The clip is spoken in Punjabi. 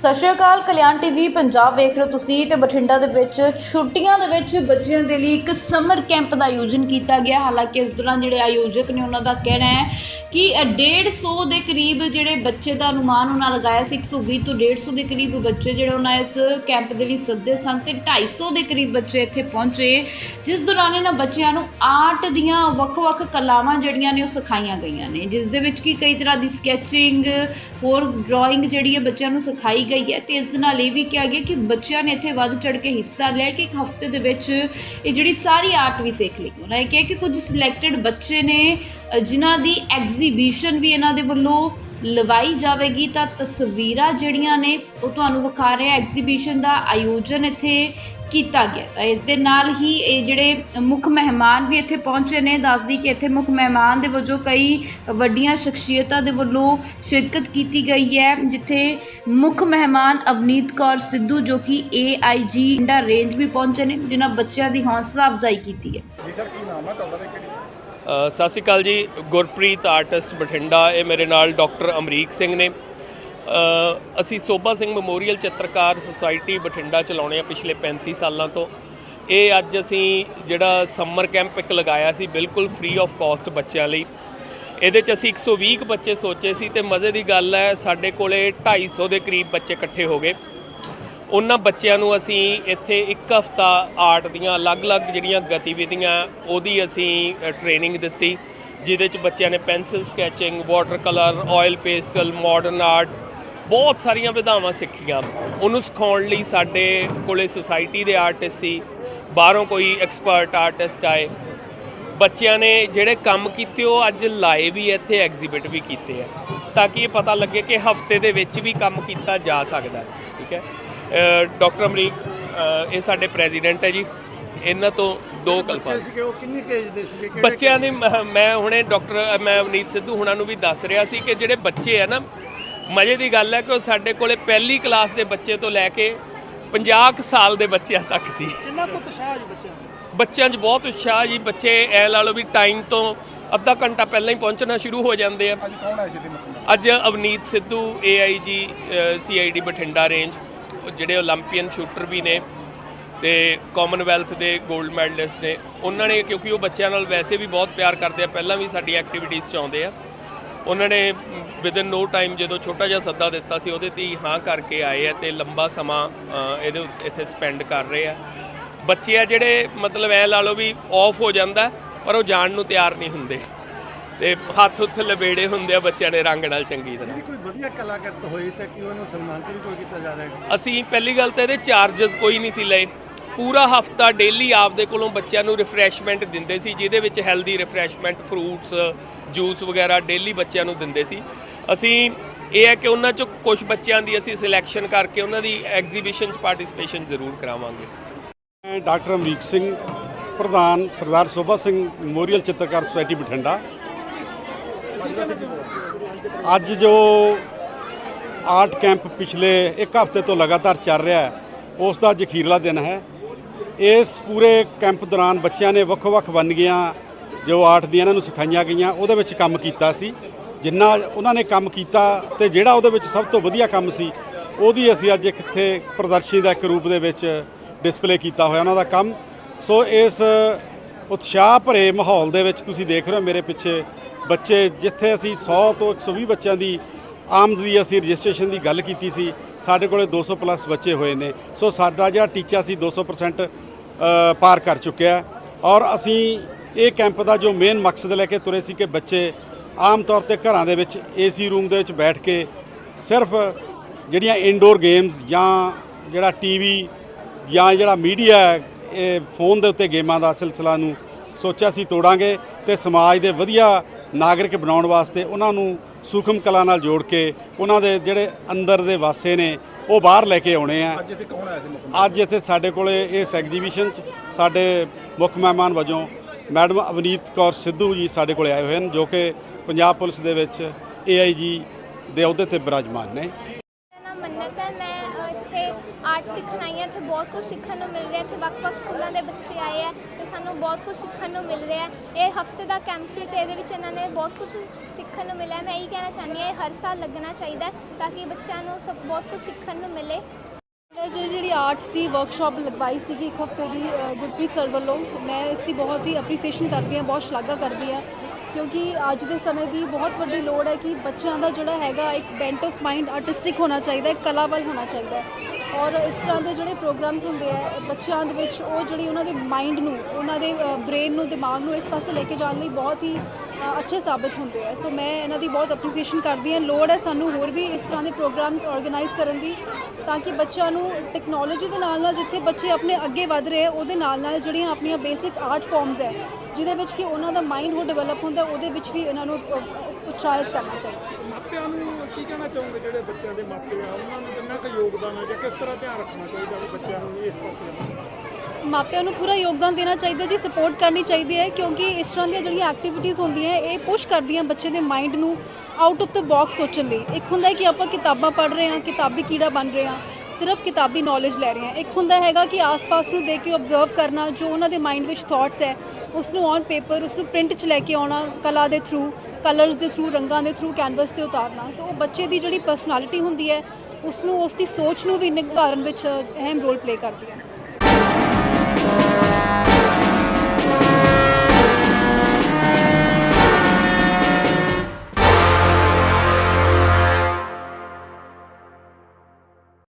ਸਤਿ ਸ਼੍ਰੀ ਅਕਾਲ, ਕਲਿਆਣ ਟੀਵੀ, ਪੰਜਾਬ ਵੇਖ ਰਹੇ ਹੋ ਤੁਸੀਂ ਤੇ ਬਠਿੰਡਾ ਦੇ ਵਿੱਚ ਛੁੱਟੀਆਂ ਦੇ ਵਿੱਚ ਬੱਚਿਆਂ ਦੇ ਲਈ ਇੱਕ ਸਮਰ ਕੈਂਪ ਦਾ ਆਯੋਜਨ ਕੀਤਾ ਗਿਆ। ਹਾਲਾਂਕਿ ਇਸ ਦੌਰਾਨ ਜਿਹੜੇ ਆਯੋਜਕ ਨੇ ਉਹਨਾਂ ਦਾ ਕਹਿਣਾ ਹੈ ਕਿ ਇਹ 150 ਦੇ ਕਰੀਬ ਜਿਹੜੇ ਬੱਚੇ ਦਾ ਅਨੁਮਾਨ ਉਹਨਾਂ ਲਗਾਇਆ ਸੀ 120 ਤੋਂ 150 ਦੇ ਕਰੀਬ ਬੱਚੇ ਜਿਹੜੇ ਉਹਨਾਂ ਇਸ ਕੈਂਪ ਦੇ ਲਈ ਸੱਦੇ ਸਨ ਤੇ 250 ਦੇ ਕਰੀਬ ਬੱਚੇ ਇੱਥੇ ਪਹੁੰਚੇ। ਜਿਸ ਦੌਰਾਨ ਇਹਨਾਂ ਬੱਚਿਆਂ ਨੂੰ ਆਰਟ ਦੀਆਂ ਵੱਖ-ਵੱਖ ਕਲਾਵਾਂ ਜਿਹੜੀਆਂ ਨੇ ਉਹ ਸਿਖਾਈਆਂ ਗਈਆਂ ਨੇ, ਜਿਸ ਦੇ ਵਿੱਚ ਕੀ ਕਈ ਤਰ੍ਹਾਂ ਦੀ ਸਕੈਚਿੰਗ, ਹੋਰ ਡਰਾਇੰਗ ਜਿਹੜੀ ਹੈ ਬੱਚਿਆਂ ਨੂੰ ਸਿਖਾਈ ਗਈ ਹੈ ਤੇ ਇਸ ਦੇ ਨਾਲ ਇਹ ਵੀ ਕਿਹਾ ਗਿਆ ਕਿ ਬੱਚਿਆਂ ਨੇ ਇੱਥੇ ਵੱਧ ਚੜ ਕੇ ਹਿੱਸਾ ਲਿਆ ਕਿ ਇੱਕ ਹਫ਼ਤੇ ਦੇ ਵਿੱਚ ਇਹ ਜਿਹੜੀ ਸਾਰੀ ਆਰਟ ਵੀ ਸਿੱਖ ਲਈ। ਉਹਨਾਂ ਨੇ ਕਿਹਾ ਕਿ ਕੁਝ ਸਿਲੈਕਟਡ ਬੱਚੇ ਨੇ ਅ, ਜਿਨ੍ਹਾਂ ਦੀ ਐਗਜ਼ੀਬਿਸ਼ਨ ਵੀ ਇਹਨਾਂ ਦੇ ਵੱਲੋਂ ਲਵਾਈ ਜਾਵੇਗੀ ਤਾਂ ਤਸਵੀਰਾਂ ਜਿਹੜੀਆਂ ਨੇ ਉਹ ਤੁਹਾਨੂੰ ਵਿਖਾ ਰਿਹਾ। ਐਗਜ਼ੀਬਿਸ਼ਨ ਦਾ ਆਯੋਜਨ ਇੱਥੇ ਕੀਤਾ ਗਿਆ ਤਾਂ ਇਸ ਦੇ ਨਾਲ ਹੀ ਇਹ ਜਿਹੜੇ ਮੁੱਖ ਮਹਿਮਾਨ ਵੀ ਇੱਥੇ ਪਹੁੰਚੇ ਨੇ ਦੱਸਦੀ ਕਿ ਇੱਥੇ ਮੁੱਖ ਮਹਿਮਾਨ ਦੇ ਵਜੋਂ ਕਈ ਵੱਡੀਆਂ ਸ਼ਖਸੀਅਤਾਂ ਦੇ ਵੱਲੋਂ ਸ਼ਿਰਕਤ ਕੀਤੀ ਗਈ ਹੈ ਜਿੱਥੇ ਮੁੱਖ ਮਹਿਮਾਨ ਅਵਨੀਤ ਕੌਰ ਸਿੱਧੂ ਜੋ ਕਿ AIG ਇੰਡਾ ਰੇਂਜ ਵੀ ਪਹੁੰਚੇ ਨੇ ਜਿਨ੍ਹਾਂ ਬੱਚਿਆਂ ਦੀ ਹੌਸਲਾ ਅਫਜ਼ਾਈ ਕੀਤੀ ਹੈ। ਜੀ ਸਰ ਕੀ ਨਾਮ ਹੈ ਤੁਹਾਡਾ ਤੇ ਕਿਹੜੀ ਅ, ਸਤਿ ਸ਼੍ਰੀ ਅਕਾਲ ਜੀ ਗੁਰਪ੍ਰੀਤ ਆਰਟਿਸਟ ਬਠਿੰਡਾ ਇਹ ਮੇਰੇ ਨਾਲ ਡਾਕਟਰ ਅਮਰੀਕ ਸਿੰਘ ਨੇ। ਅਸੀਂ ਸੋਭਾ ਸਿੰਘ ਮੈਮੋਰੀਅਲ ਚਿੱਤਰਕਾਰ ਸੁਸਾਇਟੀ ਬਠਿੰਡਾ ਚਲਾਉਣੇ ਆ ਪਿਛਲੇ 35 ਸਾਲਾਂ ਤੋਂ। ਇਹ ਅੱਜ ਅਸੀਂ ਜਿਹੜਾ ਸਮਰ ਕੈਂਪ ਇੱਕ ਲਗਾਇਆ ਸੀ, ਬਿਲਕੁਲ ਫ੍ਰੀ ਆਫ ਕਾਸਟ ਬੱਚਿਆਂ ਲਈ। ਇਹਦੇ ਚ ਅਸੀਂ 120 ਕੁ ਬੱਚੇ ਸੋਚੇ ਸੀ ਤੇ ਮਜ਼ੇ ਦੀ ਗੱਲ ਹੈ, ਸਾਡੇ ਕੋਲੇ 250 ਦੇ ਕਰੀਬ ਬੱਚੇ ਇਕੱਠੇ ਹੋ ਗਏ। ਉਹਨਾਂ ਬੱਚਿਆਂ ਨੂੰ ਅਸੀਂ ਇੱਥੇ ਇੱਕ ਹਫਤਾ ਆਰਟ ਦੀਆਂ ਅਲੱਗ-ਅਲੱਗ ਜਿਹੜੀਆਂ ਗਤੀਵਿਧੀਆਂ, ਉਹਦੀ ਅਸੀਂ ਟ੍ਰੇਨਿੰਗ ਦਿੱਤੀ, ਜਿਹਦੇ ਚ ਬੱਚਿਆਂ ਨੇ pencil sketching water colour oil pastel modern art ਬਹੁਤ ਸਾਰੀਆਂ ਵਿਧਾਵਾਂ ਸਿੱਖੀਆਂ। ਉਹਨੂੰ ਸਿਖਾਉਣ ਲਈ ਸਾਡੇ ਕੋਲੇ ਸੁਸਾਇਟੀ ਦੇ ਆਰਟਿਸਟ ਸੀ। ਬਾਹਰੋਂ ਕੋਈ ਐਕਸਪਰਟ ਆਰਟਿਸਟ ਆਏ। ਬੱਚਿਆਂ ਨੇ ਜਿਹੜੇ ਕੰਮ ਕੀਤੇ ਉਹ ਅੱਜ ਲਾਏ ਵੀ ਇੱਥੇ ਐਗਜ਼ੀਬਿਟ ਵੀ ਕੀਤੇ ਆ। ਤਾਂ ਕਿ ਇਹ ਪਤਾ ਲੱਗੇ ਕਿ ਹਫ਼ਤੇ ਦੇ ਵਿੱਚ ਵੀ ਕੰਮ ਕੀਤਾ ਜਾ ਸਕਦਾ ਠੀਕ ਹੈ? ਡਾਕਟਰ ਅਮਰੀਕ ਇਹ ਸਾਡੇ ਪ੍ਰੈਜ਼ੀਡੈਂਟ ਹੈ ਜੀ। ਇਹਨਾਂ ਤੋਂ ਦੋ ਕਲਫਾਜ਼ ਸੀਗੇ ਉਹ ਕਿੰਨੀ ਕੇਜ ਦੇ ਕਿਹੜੇ ਬੱਚਿਆਂ ਦੀ ਮ- ਮੈਂ ਹੁਣੇ ਡਾਕਟਰ ਮੈਂ ਅਵਨੀਤ ਸਿੱਧੂ ਹੁਣਾਂ ਨੂੰ ਵੀ ਦੱਸ ਰਿਹਾ ਸੀ ਕਿ ਜਿਹੜੇ ਬੱਚੇ ਆ ਨਾ ਮਜ਼ੇ ਦੀ ਗੱਲ ਹੈ ਕਿ ਉਹ ਸਾਡੇ ਕੋਲੇ ਪਹਿਲੀ ਕਲਾਸ ਦੇ ਬੱਚੇ ਤੋਂ ਲੈ ਕੇ 50 ਸਾਲ ਦੇ ਬੱਚਿਆਂ ਤੱਕ ਸੀ। ਕਿੰਨਾ ਕੁ ਉਤਸ਼ਾਹ ਜੀ ਬੱਚਿਆਂ 'ਚ? ਬੱਚਿਆਂ 'ਚ ਬਹੁਤ ਉਤਸ਼ਾਹ ਜੀ। ਬੱਚੇ ਐ ਲਾ ਲਓ ਵੀ ਟਾਈਮ ਤੋਂ ਅੱਧਾ ਘੰਟਾ ਪਹਿਲਾਂ ਹੀ ਪਹੁੰਚਣਾ ਸ਼ੁਰੂ ਹੋ ਜਾਂਦੇ ਆ। ਅੱਜ ਕੌਣ ਆਏ ਜਿਹਦੇ ਮਤਲਬ ਅੱਜ Avneet Sidhu AIG CID Bathinda range ਜਿਹੜੇ 올림픽ਨ ਸ਼ੂਟਰ ਵੀ ਨੇ ਤੇ ਕਾਮਨਵੈਲਥ ਦੇ 골ਡ ਮੈਡਲਿਸਟ ਨੇ। ਉਹਨਾਂ ਨੇ ਕਿਉਂਕਿ ਉਹ ਬੱਚਿਆਂ ਨਾਲ ਵੈਸੇ ਵੀ ਬਹੁਤ ਪਿਆਰ ਕਰਦੇ ਆ। ਪਹਿਲਾਂ ਵੀ ਸਾਡੀ ਐਕਟੀਵਿਟੀਜ਼ 'ਚ ਆਉਂਦੇ ਆ। ਉਹਨਾਂ ਨੇ ਵਿਦਨ ਨੋ ਟਾਈਮ ਜਦੋਂ ਛੋਟਾ ਜਿਹਾ ਸੱਦਾ ਦਿੱਤਾ ਸੀ ਉਹਦੇ ਤੇ ਹੀ ਕਰਕੇ ਆਏ ਆ ਤੇ ਲੰਬਾ ਸਮਾਂ ਇਹਦੇ ਉੱਤੇ- ਇੱਥੇ ਸਪੈਂਡ ਕਰ ਰਹੇ ਆ। ਬੱਚੇ ਆ ਜਿਹੜੇ ਮਤਲਬ ਐ ਲਾ ਲਓ ਵੀ ਆਫ ਹੋ ਜਾਂਦਾ ਪਰ ਉਹ ਜਾਣ ਨੂੰ ਤਿਆਰ ਨਹੀਂ ਹੁੰਦੇ। ਤੇ ਹੱਥ ਉੱਥੇ ਲਬੇੜੇ ਹੁੰਦੇ ਆ ਬੱਚਿਆਂ ਨੇ ਰੰਗ ਨਾਲ ਚੰਗੀ ਤਰ੍ਹਾਂ। ਕੋਈ ਵਧੀਆ ਕਲਾਕਾਰਤ ਹੋਈ ਤਾਂ ਕਿ ਉਹਨੂੰ ਸਨਮਾਨਿਤ ਵੀ ਕੋਈ ਕੀਤਾ ਜਾ ਰਿਹਾ ਅਸੀਂ ਪਹਿਲੀ ਗੱਲ ਤਾਂ ਇਹਦੇ ਚਾਰजेस ਕੋਈ ਨਹੀਂ ਸੀ ਲਏ। ਪੂਰਾ ਹਫਤਾ ਡੇਲੀ ਆਪਦੇ ਕੋਲੋਂ ਬੱਚਿਆਂ ਨੂੰ ਰਿਫਰੈਸ਼ਮੈਂਟ ਦਿੰਦੇ ਸੀ, ਜਿਹਦੇ ਵਿੱਚ ਹੈਲਦੀ ਰਿਫਰੈਸ਼ਮੈਂਟ ਫਰੂਟਸ ਜੂਸ ਵਗੈਰਾ ਡੇਲੀ ਬੱਚਿਆਂ ਨੂੰ ਦਿੰਦੇ ਸੀ। ਅਸੀਂ ਇਹ ਹੈ ਕਿ ਉਹਨਾਂ ਚੋਂ ਕੁਝ ਬੱਚਿਆਂ ਦੀ ਅਸੀਂ ਸਿਲੈਕਸ਼ਨ ਕਰਕੇ ਉਹਨਾਂ ਦੀ ਐਗਜ਼ੀਬਿਸ਼ਨ 'ਚ ਪਾਰਟਿਸਿਪੇਸ਼ਨ ਜ਼ਰੂਰ ਕਰਾਵਾਂਗੇ। ਮੈਂ ਡਾਕਟਰ ਅਮਰੀਕ ਸਿੰਘ, ਪ੍ਰਧਾਨ ਸਰਦਾਰ ਸੋਭਾ ਸਿੰਘ ਮੈਮੋਰੀਅਲ ਚਿੱਤਰਕਾਰ ਸੁਸਾਇਟੀ ਬਠਿੰਡਾ। ਅੱਜ ਜੋ ਆਰਟ ਕੈਂਪ ਪਿਛਲੇ ਇੱਕ ਹਫ਼ਤੇ ਤੋਂ ਲਗਾਤਾਰ ਚੱਲ ਰਿਹਾ ਹੈ, ਉਸ ਦਾ ਜ਼ਖੀਰਲਾ ਦਿਨ ਹੈ। ਇਸ ਪੂਰੇ ਕੈਂਪ ਦੌਰਾਨ ਬੱਚਿਆਂ ਨੇ ਵੱਖ-ਵੱਖ ਵੰਨਗੀਆਂ ਜੋ ਆਰਟ ਦੀਆਂ ਇਹਨਾਂ ਨੂੰ ਸਿਖਾਈਆਂ ਗਈਆਂ ਉਹਦੇ ਵਿੱਚ ਕੰਮ ਕੀਤਾ ਸੀ। ਜਿੰਨਾ ਉਹਨਾਂ ਨੇ ਕੰਮ ਕੀਤਾ ਤੇ ਜਿਹੜਾ ਉਹਦੇ ਵਿੱਚ ਸਭ ਤੋਂ ਵਧੀਆ ਕੰਮ ਸੀ ਉਹਦੀ ਅਸੀਂ ਅੱਜ ਇੱਕ ਇੱਥੇ ਪ੍ਰਦਰਸ਼ਨੀ ਦਾ ਇੱਕ ਰੂਪ ਦੇ ਵਿੱਚ ਡਿਸਪਲੇ ਕੀਤਾ ਹੋਇਆ ਉਹਨਾਂ ਦਾ ਕੰਮ। ਸੋ ਇਸ ਉਤਸ਼ਾਹ ਭਰੇ ਮਾਹੌਲ ਦੇ ਵਿੱਚ ਤੁਸੀਂ ਦੇਖ ਰਹੇ ਹੋ ਮੇਰੇ ਪਿੱਛੇ ਬੱਚੇ ਜਿੱਥੇ ਅਸੀਂ 100 ਤੋਂ 120 ਬੱਚਿਆਂ ਦੀ ਆਮਦ ਦੀ ਅਸੀਂ ਰਜਿਸਟ੍ਰੇਸ਼ਨ ਦੀ ਗੱਲ ਕੀਤੀ ਸੀ ਸਾਡੇ ਕੋਲੇ 200 ਪਲੱਸ ਬੱਚੇ ਹੋਏ ਨੇ। ਸੋ ਸਾਡਾ ਜਿਹੜਾ ਟੀਚਾ ਸੀ 200% ਅ, ਪਾਰ ਕਰ ਚੁੱਕਿਆ ਔਰ ਅਸੀਂ ਇਹ ਕੈਂਪ ਦਾ ਜੋ ਮੇਨ ਮਕਸਦ ਲੈ ਕੇ ਤੁਰੇ ਸੀ ਕਿ ਬੱਚੇ ਆਮ ਤੌਰ ਤੇ ਘਰਾਂ ਦੇ ਵਿੱਚ ਏਸੀ ਰੂਮ ਦੇ ਵਿੱਚ ਬੈਠ ਕੇ ਸਿਰਫ ਜਿਹੜੀਆਂ ਇਨਡੋਰ ਗੇਮਸ ਜਾਂ ਜਿਹੜਾ ਟੀਵੀ ਜਾਂ ਜਿਹੜਾ ਮੀਡੀਆ ਇਹ ਫੋਨ ਦੇ ਉੱਤੇ ਗੇਮਾਂ ਦਾ ਸਿਲਸਿਲਾ ਨੂੰ ਸੋਚਿਆ ਸੀ, ਤੋੜਾਂਗੇ ਤੇ ਸਮਾਜ ਦੇ ਵਧੀਆ ਨਾਗਰਿਕ ਬਣਾਉਣ ਵਾਸਤੇ ਉਹਨਾਂ ਨੂੰ ਸੂਖਮ ਕਲਾ ਨਾਲ ਜੋੜ ਕੇ ਉਹਨਾਂ ਦੇ ਜਿਹੜੇ ਅੰਦਰ ਦੇ ਵਾਸੇ ਨੇ ਉਹ ਬਾਹਰ ਲੈ ਕੇ ਆਉਣੇ ਆ। ਅੱਜ ਇੱਥੇ ਕੌਣ ਆਇਆ ਸੀ ਮੁੱਖ ਅੱਜ ਇੱਥੇ ਸਾਡੇ ਕੋਲੇ ਇਸ ਐਗਜੀਬਿਸ਼ਨ 'ਚ ਸਾਡੇ ਮੁੱਖ ਮਹਿਮਾਨ ਵਜੋਂ ਮੈਡਮ ਅਵਨੀਤ ਕੌਰ ਸਿੱਧੂ ਜੀ ਸਾਡੇ ਕੋਲੇ ਆਏ ਹੋਏ ਹਨ ਜੋ ਕਿ ਪੰਜਾਬ ਪੁਲਿਸ ਦੇ ਵਿੱਚ AIG ਦੇ ਅਹੁਦੇ ਤੇ ਬਿਰਾਜਮਾਨ ਨੇ। ਮੇਰਾ ਨਾਮ ਮੰਨਤ ਹੈ ਮੈਂ ਇੱਥੇ ਆਰਟ ਸਿੱਖਣ ਆਈ ਹਾਂ, ਇੱਥੇ ਬਹੁਤ ਕੁਝ ਸਿੱਖਣ ਨੂੰ ਮਿਲ ਰਿਹਾ, ਇੱਥੇ ਵੱਖ-ਵੱਖ ਸਕੂਲਾਂ ਦੇ ਬੱਚੇ ਆਏ ਆ ਤੇ ਸਾਨੂੰ ਬਹੁਤ ਕੁਝ ਸਿੱਖਣ ਨੂੰ ਮਿਲ ਰਿਹਾ। ਇਹ ਹਫ਼ਤੇ ਦਾ ਕੈਂਪ ਸੀ ਤੇ ਇਹਦੇ ਵਿੱਚ ਇਹਨਾਂ ਨੇ ਬਹੁਤ ਕੁਝ ਸਿੱਖਣ ਨੂੰ ਮਿਲਿਆ। ਮੈਂ ਇਹੀ ਕਹਿਣਾ ਚਾਹੁੰਦੀ ਹਾਂ, ਇਹ ਹਰ ਸਾਲ ਲੱਗਣਾ ਚਾਹੀਦਾ ਤਾਂ ਕਿ ਬੱਚਿਆਂ ਨੂੰ ਸਭ ਬਹੁਤ ਕੁਝ ਸਿੱਖਣ ਨੂੰ ਮਿਲੇ। ਜੋ ਜਿਹੜੀ ਆਰਟਸ ਦੀ ਵਰਕਸ਼ਾਪ ਲਗਵਾਈ ਸੀਗੀ ਇੱਕ ਹਫ਼ਤੇ ਦੀ ਗੁਰਪ੍ਰੀਤ ਸਰ ਵੱਲੋਂ, ਮੈਂ ਇਸ ਦੀ ਬਹੁਤ ਹੀ ਅਪਰੀਸੀਏਸ਼ਨ ਕਰਦੀ ਹਾਂ, ਬਹੁਤ ਸ਼ਲਾਘਾ ਕਰਦੀ ਹਾਂ। ਕਿਉਂਕਿ ਅੱਜ ਦੇ ਸਮੇਂ ਦੀ ਬਹੁਤ ਵੱਡੀ ਲੋੜ ਹੈ ਕਿ ਬੱਚਿਆਂ ਦਾ ਜਿਹੜਾ ਹੈਗਾ ਇੱਕ ਬੈਂਟ ਆਫ ਮਾਈਂਡ ਆਰਟਿਸਟਿਕ ਹੋਣਾ ਚਾਹੀਦਾ ਹੈ ਕਲਾ ਵੱਲ ਹੋਣਾ ਚਾਹੀਦਾ ਹੈ। ਔਰ ਇਸ ਤਰ੍ਹਾਂ ਦੇ ਜਿਹੜੇ ਪ੍ਰੋਗਰਾਮਸ ਹੁੰਦੇ ਆ, ਬੱਚਿਆਂ ਦੇ ਵਿੱਚ ਉਹ ਜਿਹੜੀ ਉਹਨਾਂ ਦੇ ਮਾਈਂਡ ਨੂੰ, ਉਹਨਾਂ ਦੇ ਬ੍ਰੇਨ ਨੂੰ, ਦਿਮਾਗ ਨੂੰ ਇਸ ਪਾਸੇ ਲੈ ਕੇ ਜਾਣ ਲਈ ਬਹੁਤ ਹੀ ਅੱਛੇ ਸਾਬਤ ਹੁੰਦੇ ਆ। ਸੋ ਮੈਂ ਇਹਨਾਂ ਦੀ ਬਹੁਤ ਅਪਰੀਸੀਏਸ਼ਨ ਕਰਦੀ ਹਾਂ। ਲੋੜ ਹੈ ਸਾਨੂੰ ਹੋਰ ਵੀ ਇਸ ਤਰ੍ਹਾਂ ਦੇ ਪ੍ਰੋਗਰਾਮਸ ਆਰਗੇਨਾਈਜ਼ ਕਰਨ ਦੀ, ਤਾਂ ਕਿ ਬੱਚਿਆਂ ਨੂੰ ਟੈਕਨੋਲੋਜੀ ਦੇ ਨਾਲ ਨਾਲ ਜਿੱਥੇ ਬੱਚੇ ਆਪਣੇ ਅੱਗੇ ਵਧ ਰਹੇ ਉਹਦੇ ਨਾਲ ਨਾਲ ਜਿਹੜੀਆਂ ਆਪਣੀਆਂ ਬੇਸਿਕ ਆਰਟ ਫਾਰਮਸ ਹੈ ਜਿਹਦੇ ਵਿੱਚ ਕਿ ਉਹਨਾਂ ਦਾ ਮਾਈਂਡ ਉਹ ਡਿਵੈਲਪ ਹੁੰਦਾ ਉਹਦੇ ਵਿੱਚ ਵੀ ਇਹਨਾਂ ਨੂੰ ਉਤਸ਼ਾਹਿਤ ਕਰਨਾ ਚਾਹੀਦਾ। ਮਾਪਿਆਂ ਨੂੰ ਕੀ ਕਹਿਣਾ ਚਾਹੋਗੇ ਜਿਹੜੇ ਬੱਚਿਆਂ ਦੇ ਮਾਪੇ ਆ? ਉਹਨਾਂ ਨੂੰ ਕਿੰਨਾ ਕੁ ਯੋਗਦਾਨ ਹੈ ਜਾਂ ਕਿਸ ਤਰ੍ਹਾਂ ਧਿਆਨ ਰੱਖਣਾ ਚਾਹੀਦਾ ਵੀ ਬੱਚਿਆਂ ਨੂੰ ਇਸ ਪਾਸੇ? ਮਾਪਿਆਂ ਨੂੰ ਪੂਰਾ ਯੋਗਦਾਨ ਦੇਣਾ ਚਾਹੀਦਾ ਜੀ ਸਪੋਰਟ ਕਰਨੀ ਚਾਹੀਦੀ ਹੈ ਕਿਉਂਕਿ ਇਸ ਤਰ੍ਹਾਂ ਦੀਆਂ ਜਿਹੜੀਆਂ ਐਕਟੀਵਿਟੀਜ਼ ਹੁੰਦੀਆਂ ਇਹ ਪੁਸ਼ ਕਰਦੀਆਂ ਬੱਚੇ ਦੇ ਮਾਈਂਡ ਨੂੰ ਆਊਟ ਆਫ ਦ ਬਾਕਸ ਸੋਚਣ ਲਈ। ਇੱਕ ਹੁੰਦਾ ਹੈ ਕਿ ਆਪਾਂ ਕਿਤਾਬਾਂ ਪੜ੍ਹ ਰਹੇ ਹਾਂ ਕਿਤਾਬੀ ਕੀੜਾ ਬਣ ਰਹੇ ਹਾਂ। ਸਿਰਫ ਕਿਤਾਬੀ ਨੌਲੇਜ ਲੈ ਰਹੇ ਆ ਇੱਕ ਹੁੰਦਾ ਹੈਗਾ ਕਿ ਆਸ-ਪਾਸ ਨੂੰ ਦੇਖ ਕੇ ਆਬਜ਼ਰਵ ਕਰਨਾ, ਜੋ ਉਹਨਾਂ ਦੇ ਮਾਈਂਡ ਵਿੱਚ ਥਾਟਸ ਹੈ ਉਸ ਨੂੰ ਔਨ ਪੇਪਰ ਉਸ ਨੂੰ ਪ੍ਰਿੰਟ 'ਚ ਲੈ ਕੇ ਆਉਣਾ, ਕਲਾ ਦੇ ਥਰੂ ਕਲਰਸ ਦੇ ਥਰੂ ਰੰਗਾਂ ਦੇ ਥਰੂ ਕੈਨਵਸ ਤੇ ਉਤਾਰਨਾ। ਸੋ ਉਹ ਬੱਚੇ ਦੀ ਜਿਹੜੀ ਪਰਸਨੈਲਿਟੀ ਹੁੰਦੀ ਹੈ ਉਸ ਨੂੰ ਉਸ ਦੀ ਸੋਚ ਨੂੰ ਵੀ ਨਿਰਧਾਰਨ ਵਿੱਚ ਅਹਿਮ ਰੋਲ ਪਲੇ ਕਰਦੀ ਹੈ।